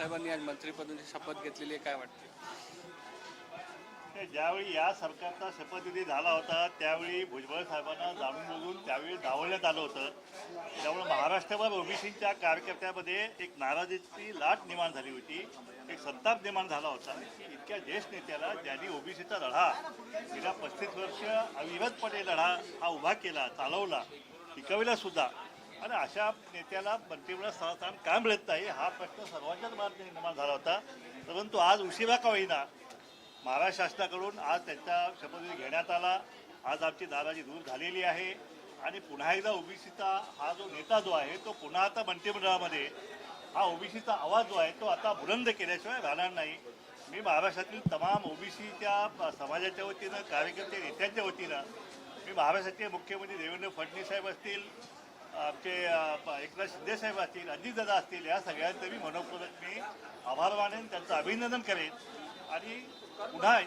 साहेबांनी आज मंत्रिपदाची शपथ घेतलेली आहे काय वाटते ज्यावेळी या सरकारचा शपथविधी झाला होता त्यावेळी भुजबळ साहेबांना जाणून बोलून त्यावेळी डावलण्यात आलं होतं. त्यामुळे महाराष्ट्रभर ओबीसीच्या कार्यकर्त्यामध्ये एक नाराजीची लाट निर्माण झाली होती एक संताप निर्माण झाला होता. इतक्या ज्येष्ठ नेत्याला ज्यांनी ओबीसीचा लढा गेल्या पस्तीस वर्ष अविरतपणे लढा हा उभा केला चालवला टिकविला सुद्धा आणि अशा नेत्याला मंत्रिमंडळ स्थान का मिळत नाही हा प्रश्न सर्वांच्याच मनात निर्माण झाला होता. परंतु आज उशिरा का होईना महाराष्ट्र शासनाकडून आज त्यांचा शपथविधी घेण्यात आला. आज आमची नाराजी दूर झालेली आहे. आणि पुन्हा एकदा ओबीसीचा हा जो नेता जो आहे तो पुन्हा आता मंत्रिमंडळामध्ये हा ओबीसीचा आवाज जो आहे तो आता बुलंद केल्याशिवाय राहणार नाही. मी महाराष्ट्रातील तमाम ओबीसीच्या समाजाच्या वतीनं कार्यकर्ते नेत्यांच्या वतीनं मी महाराष्ट्राचे मुख्यमंत्री देवेंद्र फडणवीस साहेब असतील आमचे प- एकनाथ शिंदेसाहेब असतील अजितदादा असतील या सगळ्यांचं मी मनपूर्वक मी आभार मानेन त्यांचं अभिनंदन करेन. आणि पुन्हा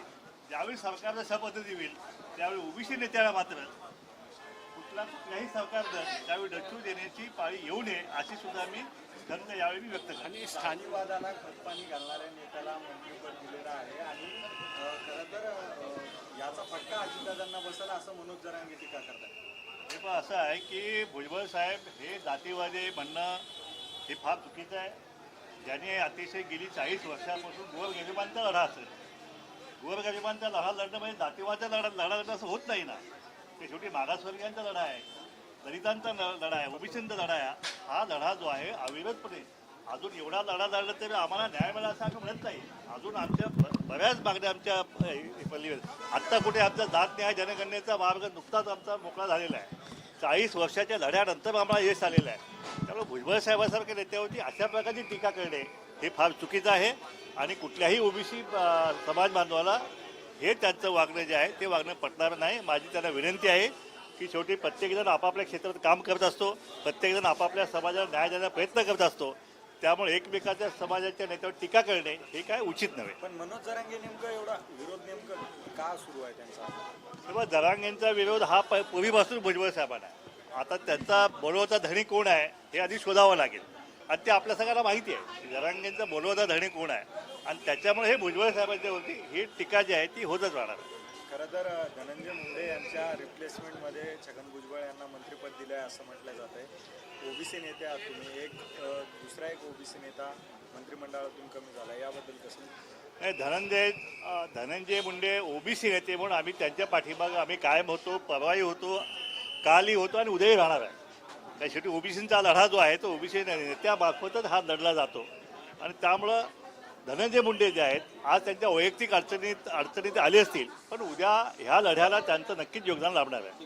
ज्यावेळी सरकारला शपथ देईल त्यावेळी ओबीसी नेत्याला मात्र कुठला कुठल्याही सरकारनं त्यावेळी डच्चू देण्याची पाळी येऊ नये अशी सुद्धा मी खंत यावेळी मी व्यक्त आणि स्थानिकवादाला खतपाणी घालणाऱ्या नेत्याला मंत्रिपद दिलेलं आहे आणि खरं तर याचा फटका अजितदादांना बसला असं मनोज जरांगे टीका करतात असं आहे की भुजबळ साहेब हे जातीवादी म्हणणं हे फार चुकीचं आहे. ज्याने अतिशय गेली चाळीस वर्षापासून गोरगरिबांचा लढा असेल. गोरगरिबांचा लढा लढणं म्हणजे जातीवाचा लढा लढा लढणं असं होत नाही ना. ते शेवटी मागासवर्गीयांचा लढा आहे. दलितांचा लढा आहे. ओबीसींचा लढा आहे. हा लढा जो आहे अविरतपणे अजून एवढा लढा लढला तरी आम्हाला न्याय मिळाला असं आम्ही म्हणत नाही. अजून आमच्या बऱ्याच मागण्या आमच्या पल्लीवर आत्ता कुठे आमचा जात न्याय जनगणनेचा मार्ग नुकताच आमचा मोकळा झालेला आहे. चाळीस वर्षाच्या लढ्यानंतर आम्हाला यश आलेलं आहे. त्यामुळे भुजबळ साहेबासारख्या नेत्यावरती अशा प्रकारची टीका करणे हे फार चुकीचं आहे. आणि कुठल्याही ओबीसी समाज बांधवाला हे त्यांचं वागणं जे आहे ते वागणं पटणार नाही. माझी त्यांना विनंती आहे की शेवटी प्रत्येकजण आपापल्या क्षेत्रात काम करत असतो प्रत्येकजण आपापल्या समाजाला न्याय देण्याचा प्रयत्न करत असतो. त्यामुळे एकमेकाच्या समाजाच्या नेत्यावर टीका करणे हे काय उचित नव्हे. पण मनोज जरांगे नेमकं एवढा विरोध नेमकं का सुरू आहे त्यांचा? तेव्हा जरांगेंचा विरोध हा पूर्वीपासून भुजबळ साहेबांना आहे. आता त्यांचा बोलवता धणी कोण आहे हे आधी शोधावं लागेल. आणि ते आपल्या सगळ्यांना माहिती आहे जरांगेंचा बोलवता धणी कोण आहे. आणि त्याच्यामुळे हे भुजबळ साहेबांच्या वरती ही टीका जी आहे ती होतच राहणार. आहे खरं तर धनंजय मुंडे यांच्या रिप्लेसमेंटमध्ये छगन भुजबळ यांना मंत्रिपद दिलं आहे असं म्हटलं जात आहे ओबीसी नेते आहात तुम्ही एक दुसरा एक ओबीसी नेता मंत्रिमंडळातून कमी झाला याबद्दल कसं? नाही धनंजय धनंजय मुंडे ओबीसी नेते म्हणून आम्ही त्यांच्या पाठीमागं आम्ही कायम होतो परवाही होतो कालही होतो आणि उद्याही राहणार आहे. त्या शेवटी ओबीसींचा लढा जो आहे तो ओबीसी नेत्यामार्फतच हा लढला जातो. आणि त्यामुळं धनंजय मुंडे जे आहेत आज त्यांच्या वैयक्तिक अडचणीत अडचणीत आले असतील पण उद्या ह्या लढ्याला त्यांचं नक्कीच योगदान लाभणार आहे.